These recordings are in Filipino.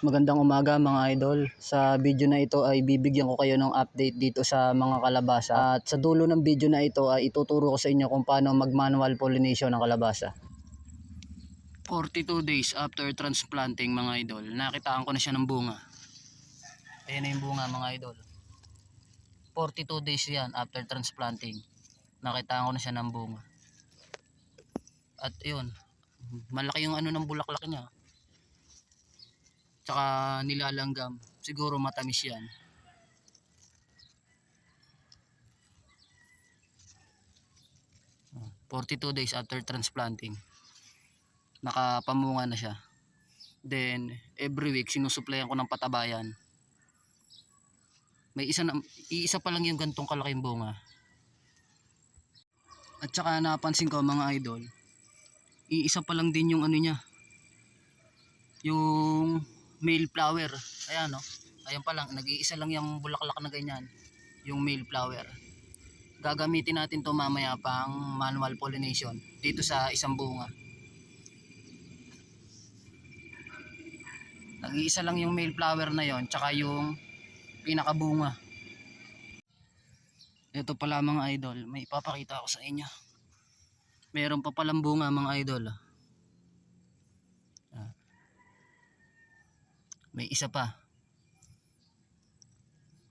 Magandang umaga mga idol. Sa video na ito ay bibigyan ko kayo ng update dito sa mga kalabasa. At sa dulo ng video na ito ay ituturo ko sa inyo kung paano mag-manual pollination ng kalabasa. 42 days after transplanting mga idol, nakitaan ko na siya ng bunga. Ayan na yung bunga mga idol. 42 days yan after transplanting. Nakitaan ko na siya ng bunga. At yun, malaki yung ano ng bulaklak niya. Tsaka nilalanggam. Siguro matamis yan. Ah, 42 days after transplanting. Nakapamunga na siya. Then, every week, sinusuplayan ko ng patabayan. May isa na, iisa pa lang yung gantong kalaking bunga. At saka napansin ko mga idol, iisa pa lang din yung ano niya. Yung male flower. Ayan no. Ayan pa lang, nag-iisa lang yung bulaklak na ganyan. Yung male flower. Gagamitin natin to mamaya pang manual pollination dito sa isang bunga. Nag-iisa lang yung male flower na yon, tsaka yung pinakabunga. Ito pala mga idol, may ipapakita ko sa inyo. Meron pa palang bunga mga idol. May isa pa.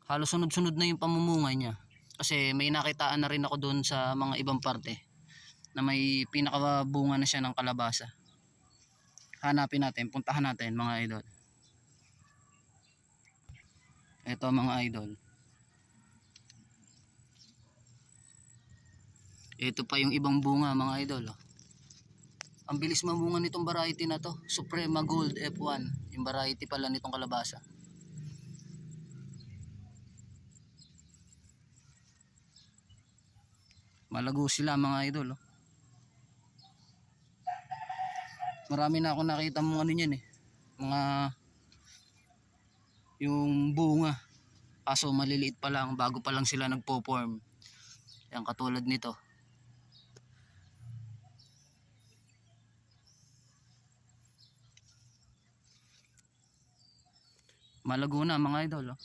Halos sunod-sunod na yung pamumunga niya. Kasi may nakitaan na rin ako doon sa mga ibang parte na may pinakabunga na siya ng kalabasa. Hanapin natin, puntahan natin mga idol. Ito mga idol. Ito pa yung ibang bunga mga idol. oh. Ang bilis mamunga nitong variety na to. Suprema Gold F1. Yung variety pala nitong kalabasa. Malago sila mga idol. oh. Marami na ako nakita mga ano yan eh. Mga yung bunga. Kaso maliliit pa lang bago pa lang sila nagpo-form. Yan katulad nito. Malago na mga idol. Oh.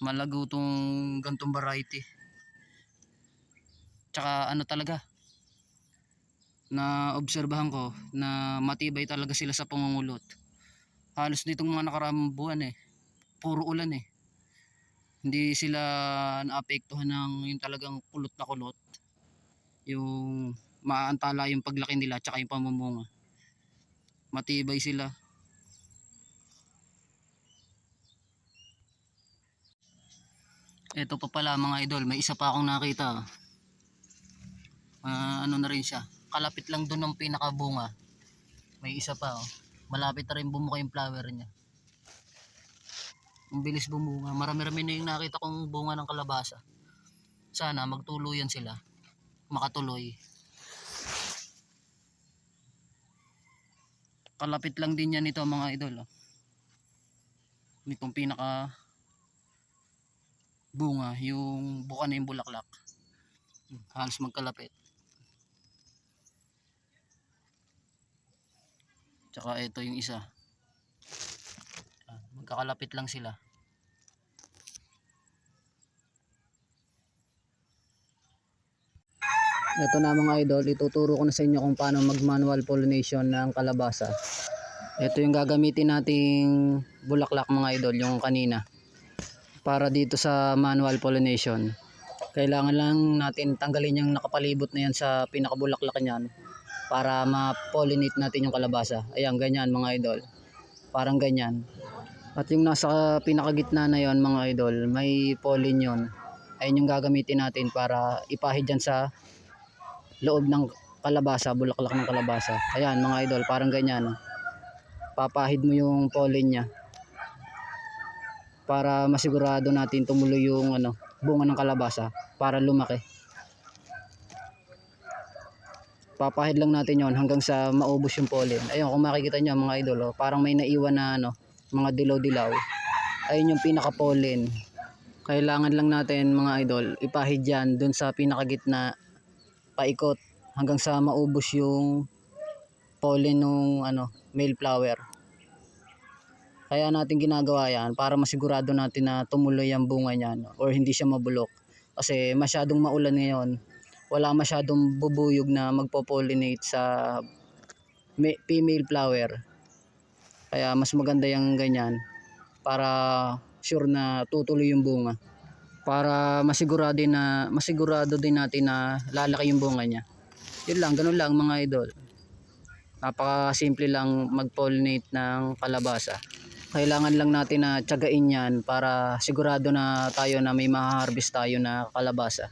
Malago tong gantong variety. Tsaka ano talaga. Na obserbahan ko na matibay talaga sila sa pangungulot. Halos ditong mga nakaraang buwan eh. Puro ulan eh. Hindi sila naapektuhan ng yung talagang kulot na kulot. Yung maantala yung paglaki nila tsaka yung pamumunga. Matibay sila. Ito pa pala mga idol, may isa pa akong nakita. Ah, ano na rin siya. Kalapit lang doon ng pinakabunga. May isa pa oh. Malapit na rin bumuka yung flower niya. Ang bilis bumunga. Marami-rami na yung nakita kong bunga ng kalabasa. Sana magtuluyan sila. Makatuloy. Kalapit lang din yan ito mga idol. Oh. Nitong pinaka bunga, yung buka na yung bulaklak. Halos magkalapit. Tsaka ito yung isa. Ah, Magkakalapit lang sila. Ito na mga idol, ituturo ko na sa inyo kung paano mag-manual pollination ng kalabasa. Ito yung gagamitin nating bulaklak mga idol, yung kanina. Para dito sa manual pollination. Kailangan lang natin tanggalin yung nakapalibot na yan sa pinakabulaklak niyan para ma-pollinate natin yung kalabasa. Ayan, ganyan mga idol. Parang ganyan. At yung nasa pinakagitna na yon mga idol, may pollen yun. Ayun yung gagamitin natin para ipahid dyan sa loob ng kalabasa, bulaklak ng kalabasa. Ayan mga idol, parang ganyan. Papahid mo yung pollen niya para masigurado natin tumuloy yung ano, bunga ng kalabasa para lumaki. Papahid lang natin yon hanggang sa maubos yung pollen. Ayun, kung makikita nyo mga idol, oh, parang may naiwan na ano, mga dilaw-dilaw. Ayun yung pinaka-pollen. Kailangan lang natin mga idol, ipahid yan dun sa pinakagitna paikot hanggang sa maubos yung pollen nung ano, male flower. Kaya natin ginagawa yan para masigurado natin na tumuloy ang bunga niyan or hindi siya mabulok. Kasi masyadong maulan ngayon, wala masyadong bubuyog na magpo-pollinate sa ma- female flower. Kaya mas maganda yung ganyan para sure na tutuloy yung bunga. Para masigurado din na masigurado din natin na lalaki yung bunga niya. Yun lang, ganun lang mga idol. Napaka simple lang mag-pollinate ng kalabasa. Kailangan lang natin na tiyagain yan para sigurado na tayo na may ma-harvest tayo na kalabasa.